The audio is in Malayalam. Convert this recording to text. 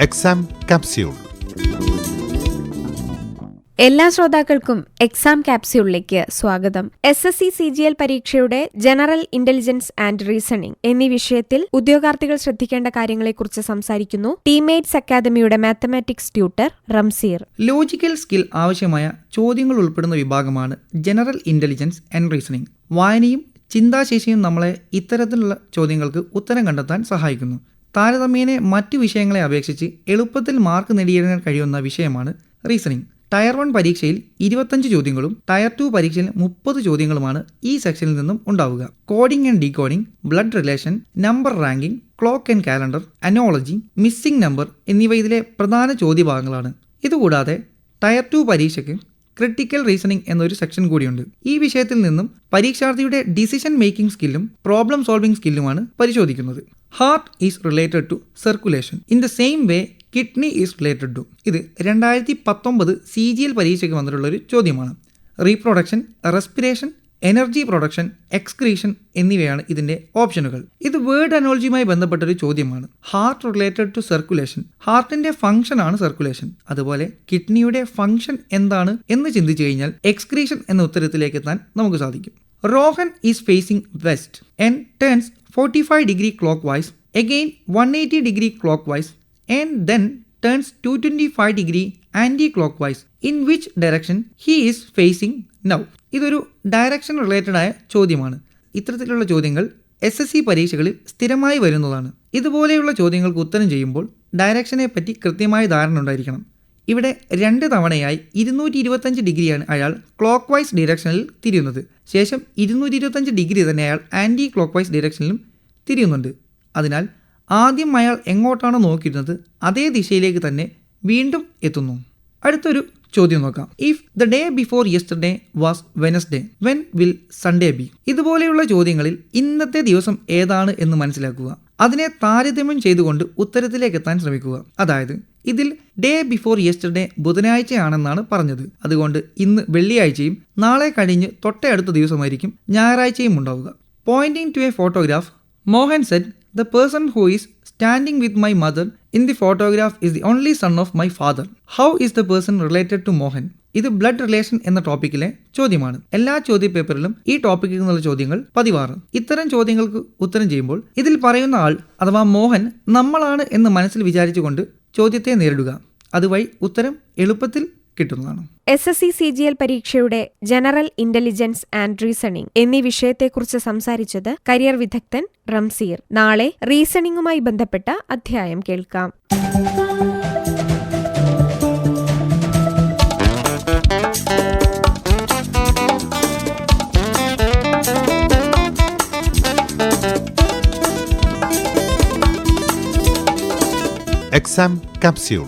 എക്സാം കാപ്സ്യൂൾ എല്ലാ ശ്രോതാക്കൾക്കും എക്സാം ക്യാപ്സ്യൂളിലേക്ക് സ്വാഗതം. S S C C G L പരീക്ഷയുടെ ജനറൽ ഇന്റലിജൻസ് ആൻഡ് റീസണിംഗ് എന്നീ വിഷയത്തിൽ ഉദ്യോഗാർത്ഥികൾ ശ്രദ്ധിക്കേണ്ട കാര്യങ്ങളെക്കുറിച്ച് സംസാരിക്കുന്നു ടീമേറ്റ്സ് അക്കാദമിയുടെ mathematics tutor Ramseer. Logical skill ആവശ്യമായ ചോദ്യങ്ങൾ ഉൾപ്പെടുന്ന വിഭാഗമാണ് ജനറൽ ഇന്റലിജൻസ് ആൻഡ് റീസണിംഗ് വായനയും ചിന്താശേഷിയും നമ്മളെ ഇത്തരത്തിലുള്ള ചോദ്യങ്ങൾക്ക് ഉത്തരം കണ്ടെത്താൻ സഹായിക്കുന്നു. താരതമ്യേന മറ്റു വിഷയങ്ങളെ അപേക്ഷിച്ച് എളുപ്പത്തിൽ മാർക്ക് നേടിയെടുക്കാൻ കഴിയുന്ന വിഷയമാണ് റീസണിംഗ്. ടയർ വൺ പരീക്ഷയിൽ ഇരുപത്തഞ്ച് ചോദ്യങ്ങളും ടയർ ടു പരീക്ഷയിൽ മുപ്പത് ചോദ്യങ്ങളുമാണ് ഈ സെക്ഷനിൽ നിന്നും ഉണ്ടാവുക. Coding and decoding blood relation number ranking clock and calendar analogy missing number എന്നിവ ഇതിലെ പ്രധാന ചോദ്യഭാഗങ്ങളാണ്. ഇതുകൂടാതെ ടയർ ടു പരീക്ഷയ്ക്ക് ക്രിട്ടിക്കൽ റീസണിംഗ് എന്നൊരു സെക്ഷൻ കൂടിയുണ്ട്. ഈ വിഷയത്തിൽ നിന്നും പരീക്ഷാർത്ഥിയുടെ ഡിസിഷൻ മേക്കിംഗ് സ്കില്ലും പ്രോബ്ലം സോൾവിംഗ് സ്കില്ലുമാണ് പരിശോധിക്കുന്നത്. Heart is related to circulation in the same way kidney is related to ഇത് രണ്ടായിരത്തി പത്തൊമ്പത് സി ജി എൽ പരീക്ഷയ്ക്ക് വന്നിട്ടുള്ള ഒരു ചോദ്യമാണ്. Reproduction respiration energy production excretion എന്നിവയാണ് ഇതിന്റെ ഓപ്ഷനുകൾ ഇത് വേർഡ് അനോളജിയുമായി ബന്ധപ്പെട്ട ഒരു ചോദ്യമാണ്. ഹാർട്ട് റിലേറ്റഡ് ടു സർക്കുലേഷൻ ഹാർട്ടിന്റെ ഫംഗ്ഷൻ ആണ് സർക്കുലേഷൻ അതുപോലെ കിഡ്നിയുടെ ഫംഗ്ഷൻ എന്താണ് എന്ന് ചിന്തിച്ചു കഴിഞ്ഞാൽ എക്സ്ക്രീഷൻ എന്ന ഉത്തരത്തിലേക്ക് എത്താൻ നമുക്ക് സാധിക്കും. Rohan is facing west and turns forty five degree clockwise degree wise and then turns to twenty five degree anticlockwise in which direction he is facing now ഇതൊരു ഡയറക്ഷൻ റിലേറ്റഡ് ആയ ചോദ്യമാണ്. ഇത്തരത്തിലുള്ള ചോദ്യങ്ങൾ എസ് എസ് സി പരീക്ഷകളിൽ സ്ഥിരമായി വരുന്നതാണ്. ഇതുപോലെയുള്ള ചോദ്യങ്ങൾക്ക് ഉത്തരം ചെയ്യുമ്പോൾ ഡയറക്ഷനെ പറ്റി കൃത്യമായ ധാരണ ഉണ്ടായിരിക്കണം. ഇവിടെ രണ്ട് തവണയായി ഇരുന്നൂറ്റി ഇരുപത്തഞ്ച് ഡിഗ്രിയാണ് അയാൾ ക്ലോക്ക് വൈസ് ഡിറക്ഷനിൽ തിരിയുന്നത്. ശേഷം ഇരുന്നൂറ്റി ഇരുപത്തഞ്ച് ഡിഗ്രി തന്നെ അയാൾ ആന്റി ക്ലോക്ക് വൈസ് ഡിറക്ഷനിലും തിരിയുന്നുണ്ട്. അതിനാൽ ആദ്യം അയാൾ എങ്ങോട്ടാണ് നോക്കിയിരുന്നത് അതേ ദിശയിലേക്ക് തന്നെ വീണ്ടും എത്തുന്നു. അടുത്തൊരു ചോദ്യം നോക്കാം. If the day before yesterday was Wednesday when will Sunday be ഇതുപോലെയുള്ള ചോദ്യങ്ങളിൽ ഇന്നത്തെ ദിവസം ഏതാണ് എന്ന് മനസ്സിലാക്കുക. അതിനെ താരതമ്യം ചെയ്തുകൊണ്ട് ഉത്തരത്തിലേക്ക് എത്താൻ ശ്രമിക്കുക. അതായത് ഇതിൽ ഡേ ബിഫോർ യെസ്റ്റർഡേ ബുധനാഴ്ചയാണെന്നാണ് പറഞ്ഞത്. അതുകൊണ്ട് ഇന്ന് വെള്ളിയാഴ്ചയും നാളെ കഴിഞ്ഞ് തൊട്ടടുത്ത ദിവസമായിരിക്കും ഞായറാഴ്ചയും ഉണ്ടാവുക. Pointing to a photograph Mohan said the person who is standing with my mother in the photograph is the only son of my father how is the person related to Mohan ഇത് ബ്ലഡ് റിലേഷൻ എന്ന ടോപ്പിക്കിലെ ചോദ്യമാണ്. എല്ലാ ചോദ്യ പേപ്പറിലും ഈ ടോപ്പിക്കിൽ നിന്നുള്ള ചോദ്യങ്ങൾ പതിവാറ്. ഇത്തരം ചോദ്യങ്ങൾക്ക് ഉത്തരം ചെയ്യുമ്പോൾ ഇതിൽ പറയുന്ന ആൾ അഥവാ മോഹൻ നമ്മളാണ് എന്ന് മനസ്സിൽ വിചാരിച്ചുകൊണ്ട് ചോദ്യത്തെ നേരിടുക. അതുവഴി ഉത്തരം എളുപ്പത്തിൽ കിട്ടുന്നതാണ്. S S C C G L പരീക്ഷയുടെ ജനറൽ ഇന്റലിജൻസ് ആൻഡ് റീസണിംഗ് എന്നീ വിഷയത്തെക്കുറിച്ച് സംസാരിച്ചത് കരിയർ വിദഗ്ധൻ റംസീർ. നാളെ റീസണിംഗുമായി ബന്ധപ്പെട്ട അധ്യായം കേൾക്കാം. Exam capsule